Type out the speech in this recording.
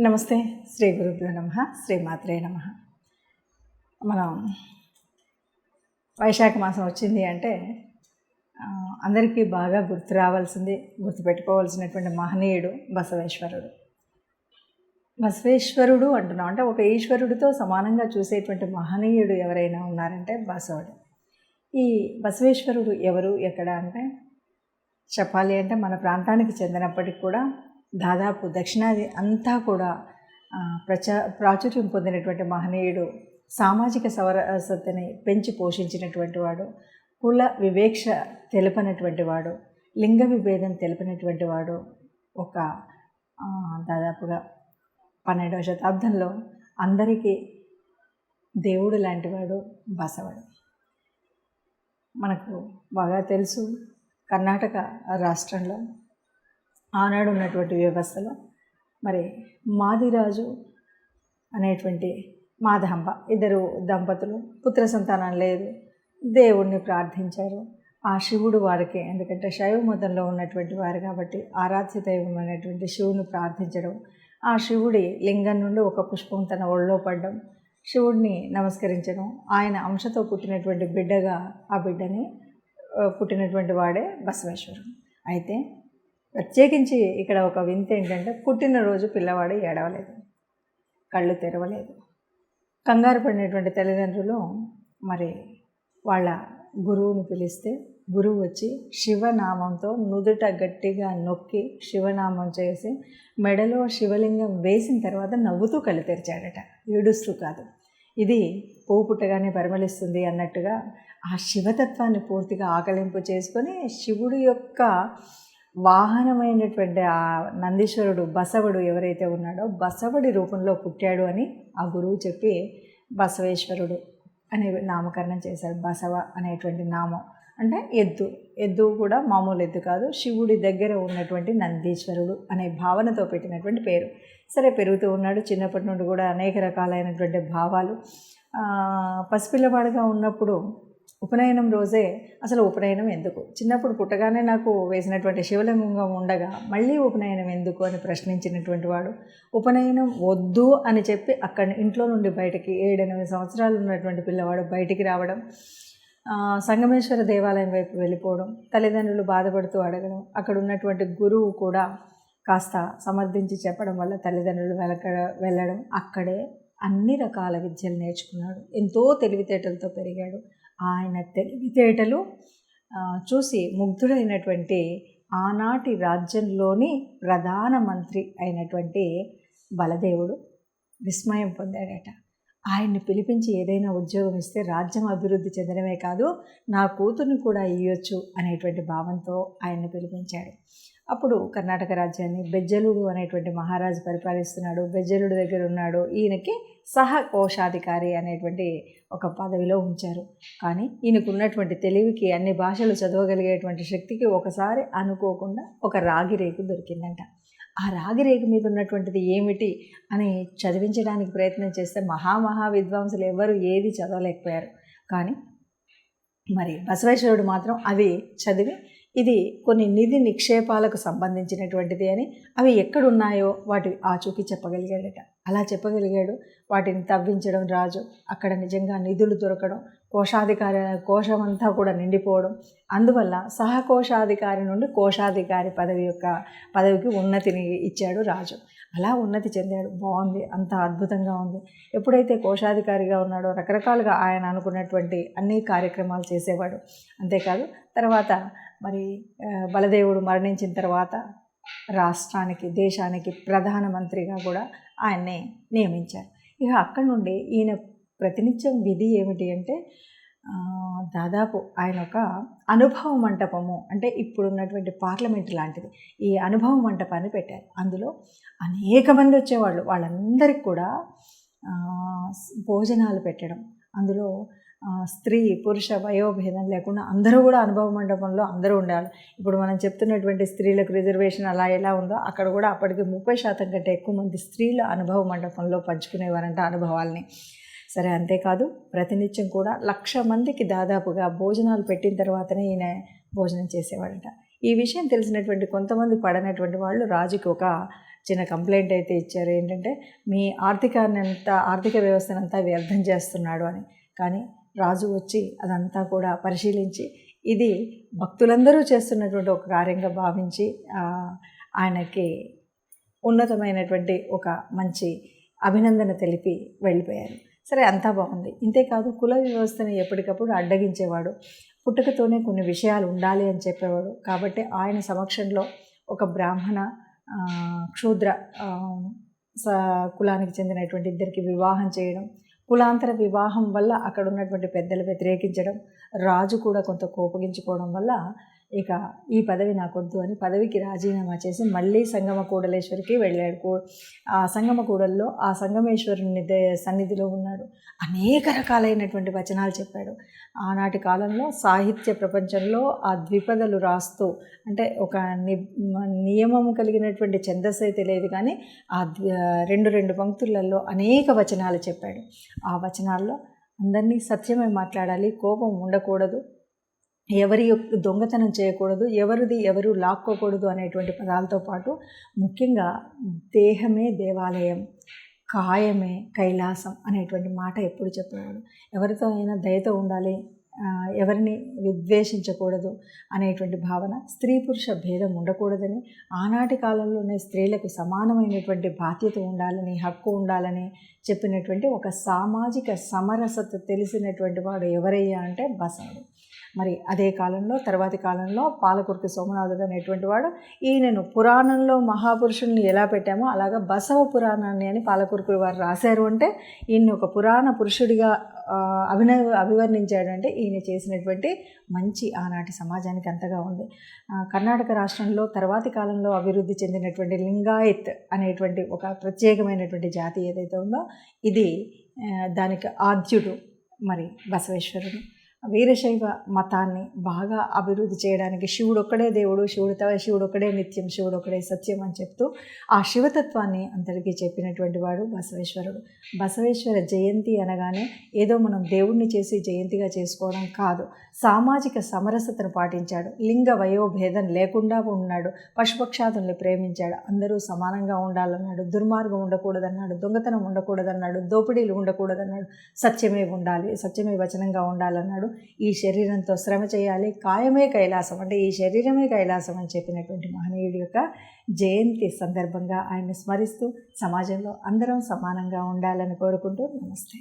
నమస్తే. శ్రీ గురుభ్యో నమ. శ్రీమాత్రే నమ. మనం వైశాఖ మాసం వచ్చింది అంటే అందరికీ బాగా గుర్తు రావాల్సింది గుర్తుపెట్టుకోవాల్సినటువంటి మహనీయుడు బసవేశ్వరుడు. బసవేశ్వరుడు అంటున్నాం. అంటే ఒక ఈశ్వరుడితో సమానంగా చూసేటువంటి మహనీయుడు ఎవరైనా ఉన్నారంటే బసవుడు ఈ బసవేశ్వరుడు ఎవరు ఎక్కడ అంటే చెప్పాలి అంటే మన ప్రాంతానికి చెందినప్పటికి కూడా దాదాపు దక్షిణాది అంతా కూడా ప్రచా ప్రాచుర్యం పొందినటువంటి మహనీయుడు సామాజిక సవరసతని పెంచి పోషించినటువంటి వాడు కుల వివేక్ష తెలిపినటువంటి వాడు లింగ విభేదం తెలిపినటువంటి వాడు ఒక దాదాపుగా పన్నెండవ శతాబ్దంలో అందరికీ దేవుడు లాంటివాడు బసవాడు. మనకు బాగా తెలుసు కర్ణాటక రాష్ట్రంలో ఆనాడు ఉన్నటువంటి వ్యవస్థలో మరి మాదిరాజు అనేటువంటి మాదహంబ ఇద్దరు దంపతులు పుత్ర సంతానం లేదు. దేవుణ్ణి ప్రార్థించారు. ఆ శివుడు వారికి ఎందుకంటే శైవ మతంలో ఉన్నటువంటి వారు కాబట్టి ఆరాధ్య దైవం అనేటువంటి శివుని ప్రార్థించడం. ఆ శివుడి లింగం నుండి ఒక పుష్పం తన ఒళ్ళో పడడం. శివుడిని నమస్కరించడం. ఆయన అంశతో పుట్టినటువంటి బిడ్డగా ఆ బిడ్డని పుట్టినటువంటి వాడే బసవేశ్వరుడు. అయితే ప్రత్యేకించి ఇక్కడ ఒక వింత ఏంటంటే పుట్టినరోజు పిల్లవాడు ఏడవలేదు. కళ్ళు తెరవలేదు. కంగారు పడినటువంటి తల్లిదండ్రులు మరి వాళ్ళ గురువుని పిలిస్తే గురువు వచ్చి శివనామంతో నుదుట గట్టిగా నొక్కి శివనామం చేసి మెడలో శివలింగం వేసిన తర్వాత నవ్వుతూ కళ్ళు తెరిచాడట. ఏడుస్తూ కాదు. ఇది పువ్వు పుట్టగానే పరిమళిస్తుంది అన్నట్టుగా ఆ శివతత్వాన్ని పూర్తిగా ఆకలింపు చేసుకొని శివుడి యొక్క వాహనమైనటువంటి ఆ నందీశ్వరుడు బసవుడు ఎవరైతే ఉన్నాడో బసవుడి రూపంలో పుట్టాడు అని ఆ గురువు చెప్పి బసవేశ్వరుడు అనే నామకరణం చేశారు బసవ అనేటువంటి నామం. అంటే ఎద్దు. ఎద్దు కూడా మామూలు ఎద్దు కాదు. శివుడి దగ్గర ఉన్నటువంటి నందీశ్వరుడు అనే భావనతో పెట్టినటువంటి పేరు. సరే పెరుగుతూ ఉన్నాడు. చిన్నప్పటి నుండి కూడా అనేక రకాలైనటువంటి భావాలు. పసిపిల్లవాడుగా ఉన్నప్పుడు ఉపనయనం రోజే అసలు ఉపనయనం ఎందుకు? చిన్నప్పుడు పుట్టగానే నాకు వేసినటువంటి శివలింగం ఉండగా మళ్ళీ ఉపనయనం ఎందుకు అని ప్రశ్నించినటువంటి వాడు ఉపనయనం వద్దు అని చెప్పి అక్కడ ఇంట్లో నుండి బయటకి ఏడెనిమిది సంవత్సరాలు ఉన్నటువంటి పిల్లవాడు బయటికి రావడం సంగమేశ్వర దేవాలయం వైపు వెళ్ళిపోవడం తల్లిదండ్రులు బాధపడుతూ అడగడం అక్కడ ఉన్నటువంటి గురువు కూడా కాస్త సమర్థించి చెప్పడం వల్ల తల్లిదండ్రులు వెలక వెళ్ళడం అక్కడే అన్ని రకాల విద్యలు నేర్చుకున్నాడు. ఎంతో తెలివితేటలతో పెరిగాడు. ఆయన తెలివితేటలు చూసి ముగ్ధుడైనటువంటి ఆనాటి రాజ్యంలోని ప్రధానమంత్రి అయినటువంటి బలదేవుడు విస్మయం పొందాడట. ఆయన్ని పిలిపించి ఏదైనా ఉద్యోగం ఇస్తే రాజ్యం అభివృద్ధి చెందడమే కాదు నా కూతుర్ని కూడా ఇవ్వచ్చు అనేటువంటి భావంతో ఆయన్ని పిలిపించాడు. అప్పుడు కర్ణాటక రాజ్యాన్ని బెజ్జలుడు అనేటువంటి మహారాజు పరిపాలిస్తున్నాడు బెజ్జలుడు దగ్గర ఉన్నాడు. ఈయనకి సహ కోశాధికారి అనేటువంటి ఒక పదవిలో ఉంచారు. కానీ ఈయనకున్నటువంటి తెలివికి అన్ని భాషలు చదవగలిగేటువంటి శక్తికి ఒకసారి అనుకోకుండా ఒక రాగి రేకు దొరికిందంట. ఆ రాగి రేకు మీద ఉన్నటువంటిది ఏమిటి అని చదివించడానికి ప్రయత్నం చేస్తే మహామహా విద్వాంసులు ఎవరు ఏది చదవలేకపోయారు. కానీ మరి బసవేశ్వరుడు మాత్రం అవి చదివి ఇది కొన్ని నిధి నిక్షేపాలకు సంబంధించినటువంటిది అని అవి ఎక్కడున్నాయో వాటి ఆచూకీ చెప్పగలిగాడట. అలా చెప్పగలిగాడు. వాటిని తవ్వించడం రాజు. అక్కడ నిజంగా నిధులు దొరకడం కోశాధికారి కోశమంతా కూడా నిండిపోవడం. అందువల్ల సహకోశాధికారి నుండి కోశాధికారి పదవి యొక్క పదవికి ఉన్నతిని ఇచ్చాడు రాజు. అలా ఉన్నతి చెందాడు. బాగుంది. అంత అద్భుతంగా ఉంది. ఎప్పుడైతే కోశాధికారిగా ఉన్నాడో రకరకాలుగా ఆయన అనుకున్నటువంటి అన్ని కార్యక్రమాలు చేసేవాడు. అంతేకాదు తర్వాత మరి బలదేవుడు మరణించిన తర్వాత రాష్ట్రానికి దేశానికి ప్రధానమంత్రిగా కూడా ఆయన్ని నియమించారు. ఇక అక్కడి నుండి ఈయన ప్రతినిత్యం విధి ఏమిటి అంటే దాదాపు ఆయన ఒక అనుభవ మంటపము అంటే ఇప్పుడున్నటువంటి పార్లమెంట్ లాంటిది. ఈ అనుభవ మంటపాన్ని పెట్టారు. అందులో అనేక మంది వచ్చేవాళ్ళు. వాళ్ళందరికీ కూడా భోజనాలు పెట్టడం. అందులో స్త్రీ పురుష వయోభేదం లేకుండా అందరూ కూడా అనుభవ మండపంలో అందరూ ఉండాలి. ఇప్పుడు మనం చెప్తున్నటువంటి స్త్రీలకు రిజర్వేషన్ అలా ఎలా ఉందో అక్కడ కూడా అప్పటికి ముప్పై శాతం కంటే ఎక్కువ మంది స్త్రీలు అనుభవ మండపంలో పంచుకునేవారంట అనుభవాల్ని. సరే అంతేకాదు ప్రతినిత్యం కూడా లక్ష మందికి దాదాపుగా భోజనాలు పెట్టిన తర్వాతనే ఈయన భోజనం చేసేవాడట. ఈ విషయం తెలిసినటువంటి కొంతమంది పడనటువంటి వాళ్ళు రాజుకి ఒక చిన్న కంప్లైంట్ అయితే ఇచ్చారు. ఏంటంటే మీ ఆర్థికాన్ని అంతా ఆర్థిక వ్యవస్థనంతా వ్యర్థం చేస్తున్నాడు అని. కానీ రాజు వచ్చి అదంతా కూడా పరిశీలించి ఇది భక్తులందరూ చేస్తున్నటువంటి ఒక కార్యంగా భావించి ఆయనకి ఉన్నతమైనటువంటి ఒక మంచి అభినందన తెలిపి వెళ్ళిపోయారు. సరే అంతా బాగుంది. ఇంతేకాదు కుల వ్యవస్థని ఎప్పటికప్పుడు అడ్డగించేవాడు. పుట్టుకతోనే కొన్ని విషయాలు ఉండాలి అని చెప్పేవాడు. కాబట్టి ఆయన సమక్షంలో ఒక బ్రాహ్మణ క్షూద్ర స కులానికి చెందినటువంటి ఇద్దరికి వివాహం చేయడం కులాంతర వివాహం వల్ల అక్కడ ఉన్నటువంటి పెద్దలు వ్యతిరేకించడం రాజు కూడా కొంత కోపగించుకోవడం వల్ల ఇక ఈ పదవి నాకొద్దు అని పదవికి రాజీనామా చేసి మళ్ళీ సంగమ కూడలేశ్వరికి వెళ్ళాడు. ఆ సంగమ కూడల్లో ఆ సంగమేశ్వరుని సన్నిధిలో ఉన్నాడు. అనేక రకాలైనటువంటి వచనాలు చెప్పాడు. ఆనాటి కాలంలో సాహిత్య ప్రపంచంలో ఆ ద్విపదలు రాస్తూ అంటే ఒక ని నియమం కలిగినటువంటి ఛందస్సు అయితే లేదు కానీ ఆ రెండు రెండు పంక్తులలో అనేక వచనాలు చెప్పాడు. ఆ వచనాల్లో అందరినీ సత్యమే మాట్లాడాలి కోపం ఉండకూడదు ఎవరి యొక్క దొంగతనం చేయకూడదు ఎవరిది ఎవరు లాక్కోకూడదు అనేటువంటి పదాలతో పాటు ముఖ్యంగా దేహమే దేవాలయం కాయమే కైలాసం అనేటువంటి మాట ఎప్పుడు చెప్పేవాడు ఎవరితో అయినా దయతో ఉండాలి ఎవరిని విద్వేషించకూడదు అనేటువంటి భావన స్త్రీ పురుష భేదం ఉండకూడదని ఆనాటి కాలంలోనే స్త్రీలకు సమానమైనటువంటి బాధ్యత ఉండాలని హక్కు ఉండాలని చెప్పినటువంటి ఒక సామాజిక సమరసత తెలిసినటువంటి వాడు ఎవరయ్యా అంటే బసవుడు మరి అదే కాలంలో తర్వాతి కాలంలో పాలకుర్తి సోమనాథుడు అనేటువంటి వాడు ఈయనను పురాణంలో మహాపురుషుల్ని ఎలా పెట్టామో అలాగా బసవ పురాణాన్ని అని పాలకుర్తి వారు రాశారు అంటే ఈయన్ని ఒక పురాణ పురుషుడిగా అభిన అభివర్ణించాడు అంటే ఈయన చేసినటువంటి మంచి ఆనాటి సమాజానికి అంతగా ఉంది. కర్ణాటక రాష్ట్రంలో తర్వాతి కాలంలో అభివృద్ధి చెందినటువంటి లింగాయత్ అనేటువంటి ఒక ప్రత్యేకమైనటువంటి జాతి ఏదైతే ఉందో ఇది దానికి ఆద్యుడు మరి బసవేశ్వరుడు. వీరశైవ మతాన్ని బాగా అభివృద్ధి చేయడానికి శివుడు ఒక్కడే దేవుడు శివుడు శివుడు ఒక్కడే నిత్యం శివుడు ఒక్కడే సత్యం అని చెప్తూ ఆ శివతత్వాన్ని అందరికీ చెప్పినటువంటి వాడు బసవేశ్వరుడు. బసవేశ్వర జయంతి అనగానే ఏదో మనం దేవుణ్ణి చేసి జయంతిగా చేసుకోవడం కాదు. సామాజిక సమరసతను పాటించాడు. లింగ వయోభేదం లేకుండా ఉన్నాడు. పశుపక్షాదుల్ని ప్రేమించాడు. అందరూ సమానంగా ఉండాలన్నాడు. దుర్మార్గం ఉండకూడదన్నాడు. దొంగతనం ఉండకూడదన్నాడు. దోపిడీలు ఉండకూడదన్నాడు. సత్యమే ఉండాలి. సత్యమే వచనంగా ఉండాలన్నాడు. ఈ శరీరంతో శ్రమ చేయాలి. కాయమే కైలాసం అంటే ఈ శరీరమే కైలాసం అని చెప్పినటువంటి మహనీయుడి యొక్క జయంతి సందర్భంగా ఆయన్ని స్మరిస్తూ సమాజంలో అందరం సమానంగా ఉండాలని కోరుకుంటూ నమస్తే.